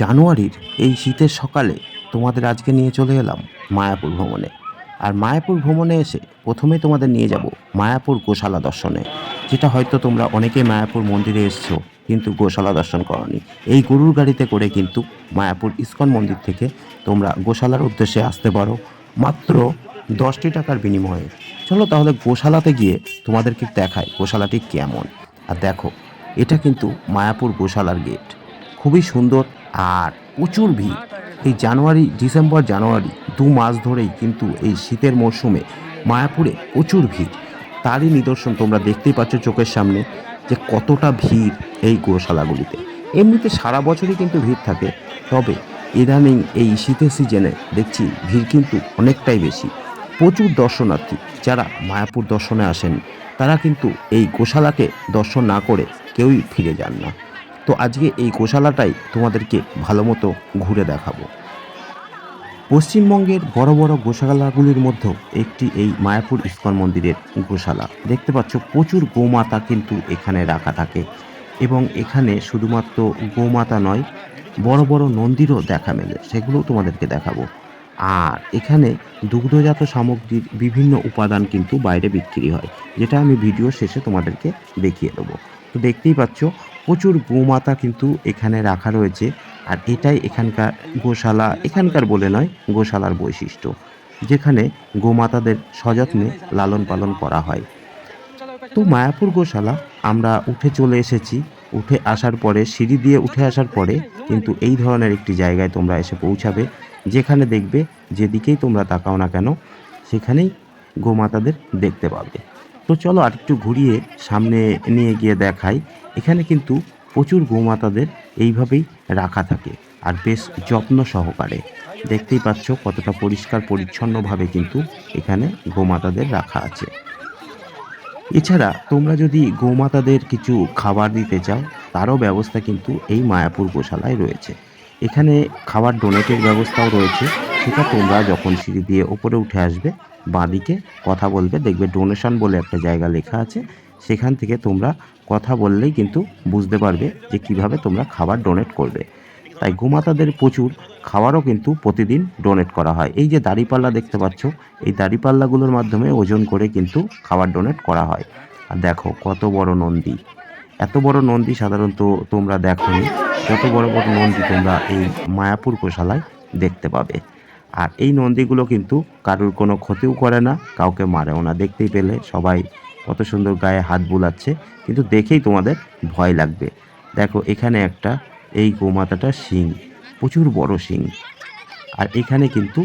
জানুয়ারির এই শীতের সকালে তোমাদের আজকে নিয়ে চলে এলাম মায়াপুর ভ্রমণে। আর মায়াপুর ভ্রমণে এসে প্রথমে তোমাদের নিয়ে যাব মায়াপুর গোশালা দর্শনে। যেটা হয়তো তোমরা অনেকেই মায়াপুর মন্দিরে এসছো, কিন্তু গোশালা দর্শন করনি। এই গরুর গাড়িতে করে কিন্তু মায়াপুর ইস্কন মন্দির থেকে তোমরা গোশালার উদ্দেশ্যে আসতে পারো মাত্র দশটি টাকার বিনিময়ে। চলো তাহলে গোশালাতে গিয়ে তোমাদেরকে দেখায় গোশালাটি কেমন। আর দেখো, এটা কিন্তু মায়াপুর গোশালার গেট। খুবই সুন্দর আর প্রচুর ভিড়। এই জানুয়ারি, ডিসেম্বর, জানুয়ারি দু মাস ধরেই কিন্তু এই শীতের মরশুমে মায়াপুরে প্রচুর ভিড়। তারই নিদর্শন তোমরা দেখতেই পাচ্ছ চোখের সামনে যে কতটা ভিড় এই গোশালাগুলিতে। এমনিতে সারা বছরই কিন্তু ভিড় থাকে, তবে ইদানিং এই শীতের সিজনে দেখছি ভিড় কিন্তু অনেকটাই বেশি। প্রচুর দর্শনার্থী যারা মায়াপুর দর্শনে আসেন, তারা কিন্তু এই গোশালাকে দর্শন না করে কেউই ফিরে যান না। তো আজকে এই গোশালাটাই তোমাদেরকে ভালো মতো ঘুরে দেখাবো। পশ্চিমবঙ্গের বড় বড় গোশালাগুলির মধ্যেও একটি এই মায়াপুর ইস্কন মন্দিরের গোশালা। দেখতে পাচ্ছ, প্রচুর গোমাতা কিন্তু এখানে রাখা থাকে এবং এখানে শুধুমাত্র গোমাতা নয়, বড় বড় নন্দীরও দেখা মেলে, সেগুলোও তোমাদেরকে দেখাবো। আর এখানে দুগ্ধজাত সামগ্রীর বিভিন্ন উপাদান কিন্তু বাইরে বিক্রি হয়, যেটা আমি ভিডিও শেষে তোমাদেরকে দেখিয়ে দেবো। তো দেখতেই পাচ্ছ, প্রচুর গোমাতা কিন্তু এখানে রাখা রয়েছে। আর এটাই এখানকার গোশালা, এখানকার বলে নয়, গোশালার বৈশিষ্ট্য, যেখানে গোমাতাদের সযত্নে লালন পালন করা হয়। তো মায়াপুর গোশালা, আমরা উঠে চলে এসেছি। উঠে আসার পরে, সিঁড়ি দিয়ে উঠে আসার পরে, কিন্তু এই ধরনের একটি জায়গায় তোমরা এসে পৌঁছাবে, যেখানে দেখবে, যেদিকেই তোমরা তাকাও না কেন, সেখানেই গোমাতাদের দেখতে পাবে। তো চলো আর একটু ঘুরিয়ে সামনে নিয়ে গিয়ে দেখাই। এখানে কিন্তু প্রচুর গোমাতাদের এইভাবেই রাখা থাকে আর বেশ যত্ন সহকারে। দেখতেই পাচ্ছ কতটা পরিষ্কার, পরিচ্ছন্নভাবে কিন্তু এখানে গোমাতাদের রাখা আছে। এছাড়া তোমরা যদি গোমাতাদের কিছু খাবার দিতে চাও, তারও ব্যবস্থা কিন্তু এই মায়াপুর গোশালায় রয়েছে। এখানে খাবার ডোনেটের ব্যবস্থাও রয়েছে। সেটা তোমরা যখন সিঁড়ি দিয়ে ওপরে উঠে আসবে, বাঁদিকে কথা বলবে, দেখবে ডোনেশন বলে একটা জায়গা লেখা আছে, সেখান থেকে তোমরা কথা বললেই কিন্তু বুঝতে পারবে যে কীভাবে তোমরা খাবার ডোনেট করবে। তাই গোমাতাদের প্রচুর খাবারও কিন্তু প্রতিদিন ডোনেট করা হয়। এই যে দাড়িপাল্লা দেখতে পাচ্ছ, এই দাড়িপাল্লাগুলোর মাধ্যমে ওজন করে কিন্তু খাবার ডোনেট করা হয়। আর দেখো কত বড় নন্দী। এত বড় নন্দী সাধারণত তোমরা দেখোনি, যত বড় বড় নন্দী তোমরা এই মায়াপুর গোশালায় দেখতে পাবে। আর এই নন্দীগুলো কিন্তু কারোর কোনো ক্ষতিও করে না, কাউকে মারেও না। দেখতেই পেলে সবাই কত সুন্দর গায়ে হাত বুলাচ্ছে, কিন্তু দেখেই তোমাদের ভয় লাগবে। দেখো, এখানে একটা এই গোমাতাটার শিং প্রচুর বড় শিং আর এখানে কিন্তু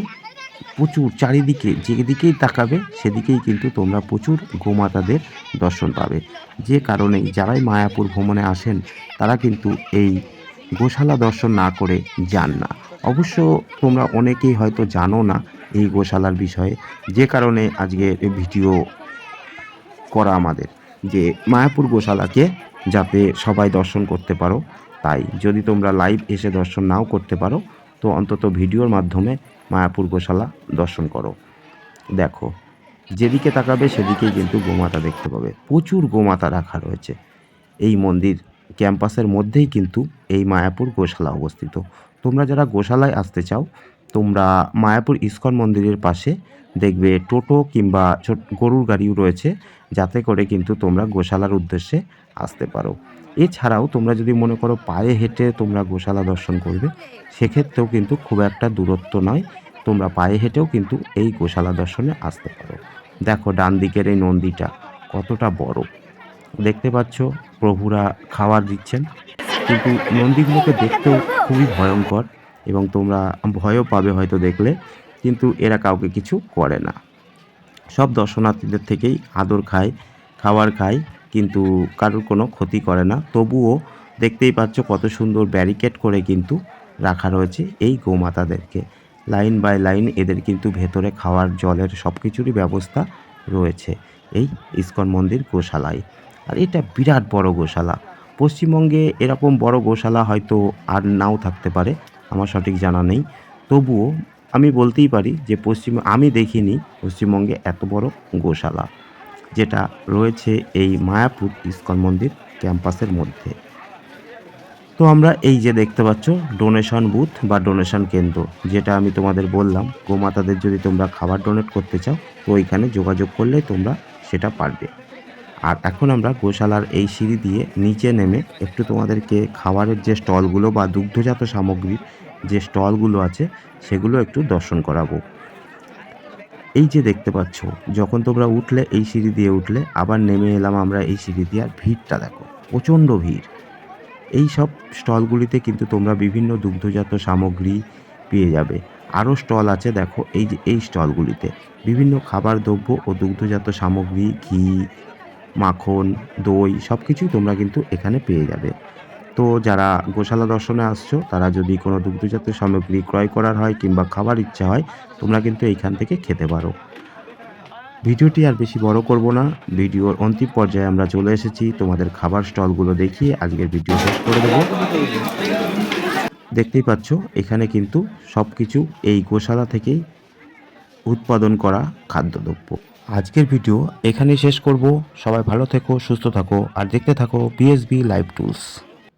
প্রচুর, চারিদিকে যেদিকেই তাকাবে, সেদিকেই কিন্তু তোমরা প্রচুর গোমাতাদের দর্শন পাবে। যে কারণেই যারাই মায়াপুর ভ্রমণে আসেন, তারা কিন্তু এই গোশালা দর্শন না করে যান না। অবশ্য তোমরা অনেকেই হয়তো জানো না এই গোশালার বিষয়ে, যে কারণে আজকে ভিডিও করা আমাদের, যে মায়াপুর গোশালাকে যাতে সবাই দর্শন করতে পারো। তাই যদি তোমরা লাইভ এসে দর্শন নাও করতে পারো, তো অন্তত ভিডিওর মাধ্যমে মায়াপুর গোশালা দর্শন করো। দেখো, যেদিকে তাকাবে সেদিকেই কিন্তু গোমাতা দেখতে পাবে। প্রচুর গোমাতা রাখা রয়েছে। এই মন্দির ক্যাম্পাসের মধ্যেই কিন্তু এই মায়াপুর গোশালা অবস্থিত। তোমরা যারা গোশালায় আসতে চাও, তোমরা মায়াপুর ইস্কন মন্দিরের পাশে দেখবে টোটো কিংবা গরুর গাড়িও রয়েছে, যাতে করে কিন্তু তোমরা গোশালার উদ্দেশ্যে আসতে পারো। এছাড়াও তোমরা যদি মনে করো পায়ে হেঁটে তোমরা গোশালা দর্শন করবে, সেক্ষেত্রেও কিন্তু খুব একটা দূরত্ব নয়, তোমরা পায়ে হেঁটেও কিন্তু এই গোশালা দর্শনে আসতে পারো। দেখো ডান দিকের এই নন্দীটা কতটা বড়। দেখতে পাচ্ছ, প্রভুরা খাবার দিচ্ছেন। কিন্তু নন্দীগুলোকে দেখতেও খুবই ভয়ঙ্কর এবং তোমরা ভয়ও পাবে হয়তো দেখলে, কিন্তু এরা কাউকে কিছু করে না। সব দর্শনার্থীদের থেকেই আদর খায়, খাবার খায়, কিন্তু কারোর কোনো ক্ষতি করে না। তবুও দেখতেই পাচ্ছ কত সুন্দর ব্যারিকেড করে কিন্তু রাখা রয়েছে এই গোমাতাদেরকে। লাইন বাই লাইন এদের কিন্তু ভেতরে খাওয়ার জলের সব কিছুরই ব্যবস্থা রয়েছে এই ইস্কন মন্দির গোশালায়। আর এটা বিরাট বড় গোশালা। পশ্চিমবঙ্গে এরকম বড় গোশালা হয়তো আর নাও থাকতে পারে, আমার সঠিক জানা নেই। তবুও আমি বলতেই পারি যে পশ্চিম, আমি দেখিনি পশ্চিমবঙ্গে এত বড় গোশালা, যেটা রয়েছে এই মায়াপুর ইস্কন মন্দির ক্যাম্পাসের মধ্যে। তো আমরা এই যে দেখতে পাচ্ছ ডোনেশন বুথ বা ডোনেশন কেন্দ্র, যেটা আমি তোমাদের বললাম, গোমাতাদের যদি তোমরা খাবার ডোনেট করতে চাও, তো ওইখানে যোগাযোগ করলে তোমরা সেটা পারবে। আর এখন আমরা গোশালার এই সিঁড়ি দিয়ে নিচে নেমে একটু তোমাদেরকে খাবারের যে স্টলগুলো বা দুগ্ধজাত সামগ্রীর যে স্টলগুলো আছে, সেগুলো একটু দর্শন করাবো। এই যে দেখতে পাচ্ছ, যখন তোমরা উঠলে এই সিঁড়ি দিয়ে উঠলে, আবার নেমে এলাম আমরা এই সিঁড়ি দিয়ে, আর ভিড়টা দেখো, প্রচণ্ড ভিড়। এই সব স্টলগুলিতে কিন্তু তোমরা বিভিন্ন দুগ্ধজাত সামগ্রী পেয়ে যাবে। আরও স্টল আছে, দেখো, এই যে এই স্টলগুলিতে। বিভিন্ন খাবার দ্রব্য ও দুগ্ধজাত সামগ্রী, ঘি মাখন, দই সব কিছুই তোমরা কিন্তু এখানে পেয়ে যাবে। তো যারা গোশালা দর্শনে আসছো, তারা যদি কোনো দুগ্ধজাত সামগ্রী ক্রয় করার হয় কিংবা খাবার ইচ্ছা হয়, তোমরা কিন্তু এইখান থেকে খেতে পারো। ভিডিওটি আর বেশি বড় করব না। ভিডিওর অন্তিম পর্যায়ে আমরা চলে এসেছি। তোমাদের খাবার স্টলগুলো দেখিয়ে আজকের ভিডিও শেষ করে দেবো। দেখতেই পাচ্ছ, এখানে কিন্তু সব কিছু এই গোশালা থেকেই উৎপাদন করা খাদ্যদ্রব্য। আজকের ভিডিও এখানেই শেষ করব। সবাই ভালো থেকো, সুস্থ থাকো, আর দেখতে থাকো পিএসবি লাইভ টুলস